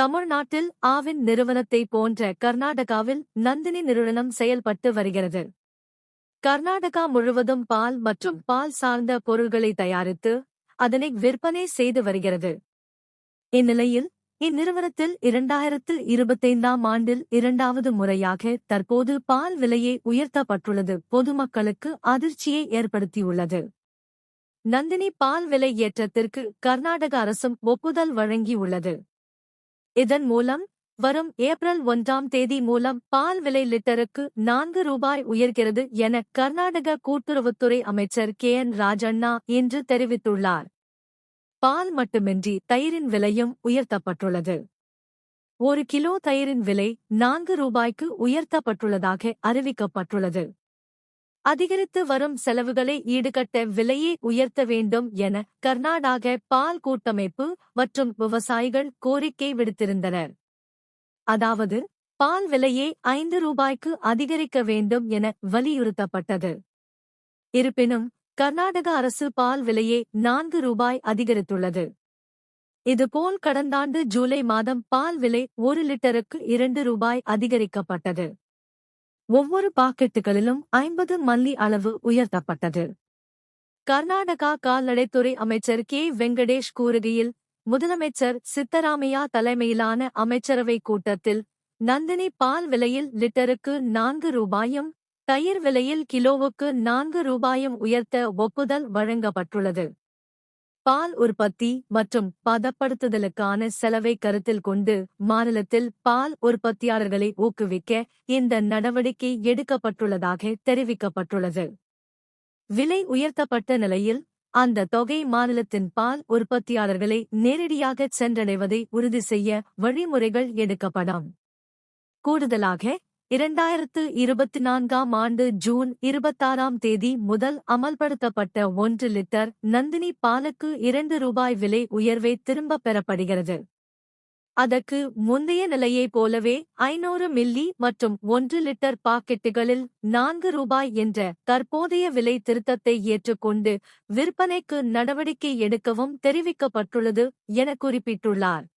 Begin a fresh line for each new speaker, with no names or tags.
தமிழ்நாட்டில் ஆவின் நிறுவனத்தை போன்ற கர்நாடகாவில் நந்தினி நிறுவனம் செயல்பட்டு வருகிறது. கர்நாடகா முழுவதும் பால் மற்றும் பால் சார்ந்த பொருள்களை தயாரித்து அதனை விற்பனை செய்து வருகிறது. இந்நிலையில் இந்நிறுவனத்தில் இரண்டாயிரத்து இருபத்தைந்தாம் ஆண்டில் இரண்டாவது முறையாக தற்போது பால் விலையை உயர்த்தப்பட்டுள்ளது. பொதுமக்களுக்கு அதிர்ச்சியை ஏற்படுத்தியுள்ளது. நந்தினி பால் விலை ஏற்றத்திற்கு கர்நாடக அரசும் ஒப்புதல் வழங்கியுள்ளது. இதன் மூலம் வரும் ஏப்ரல் ஒன்றாம் தேதி மூலம் பால் விலை லிட்டருக்கு நான்கு ரூபாய் உயர்கிறது என கர்நாடக கூட்டுறவுத்துறை அமைச்சர் கே என் ராஜண்ணா இன்று தெரிவித்துள்ளார். பால் மட்டுமின்றி தயிரின் விலையும் உயர்த்தப்பட்டுள்ளது. ஒரு கிலோ தயிரின் விலை நான்கு ரூபாய்க்கு உயர்த்தப்பட்டுள்ளதாக அறிவிக்கப்பட்டுள்ளது. அதிகரித்து வரும் செலவுகளை ஈடுகட்ட விலையை உயர்த்த வேண்டும் என கர்நாடக பால் கூட்டமைப்பு மற்றும் விவசாயிகள் கோரிக்கை விடுத்திருந்தனர். அதாவது பால் விலையை ஐந்து ரூபாய்க்கு அதிகரிக்க வேண்டும் என வலியுறுத்தப்பட்டது. இருப்பினும் கர்நாடக அரசு பால் விலையை நான்கு ரூபாய் அதிகரித்துள்ளது. இதுபோல் கடந்தாண்டு ஜூலை மாதம் பால் விலை ஒரு லிட்டருக்கு இரண்டு ரூபாய் அதிகரிக்கப்பட்டது. ஒவ்வொரு பாக்கெட்டுகளிலும் ஐம்பது மல்லி அளவு உயர்த்தப்பட்டது. கர்நாடகா கால்நடைத்துறை அமைச்சர் கே. வெங்கடேஷ் கூறுகையில் முதலமைச்சர் சித்தராமையா தலைமையிலான அமைச்சரவை கூட்டத்தில் நந்தினி பால் விலையில் லிட்டருக்கு நான்கு ரூபாயும் தயிர் விலையில் கிலோவுக்கு நான்கு ரூபாயும் உயர்த்த ஒப்புதல் வழங்கப்பட்டுள்ளது. பால் உற்பத்தி மற்றும் பதப்படுத்துதலுக்கான செலவை கருத்தில் கொண்டு மாநிலத்தில் பால் உற்பத்தியாளர்களை ஊக்குவிக்க இந்த நடவடிக்கை எடுக்கப்பட்டுள்ளதாக தெரிவிக்கப்பட்டுள்ளது. விலை உயர்த்தப்பட்ட நிலையில் அந்த தொகை மாநிலத்தின் பால் உற்பத்தியாளர்களை நேரடியாக சென்றடைவதை உறுதி செய்ய வழிமுறைகள் எடுக்கப்படும் கூடுதலாக இரண்டாயிரத்து இருபத்தி நான்காம் ஆண்டு ஜூன் இருபத்தாறாம் தேதி முதல் அமல்படுத்தப்பட்ட ஒன்று லிட்டர் நந்தினி பாலுக்கு இரண்டு ரூபாய் விலை உயர்வை திரும்பப் பெறப்படுகிறது. அதற்கு முந்தைய நிலையைப் போலவே ஐநூறு மில்லி மற்றும் ஒன்று லிட்டர் பாக்கெட்டுகளில் நான்கு ரூபாய் என்ற தற்போதைய விலை திருத்தத்தை ஏற்றுக்கொண்டு விற்பனைக்கு நடவடிக்கை எடுக்கவும் தெரிவிக்கப்பட்டுள்ளது என குறிப்பிட்டுள்ளார்.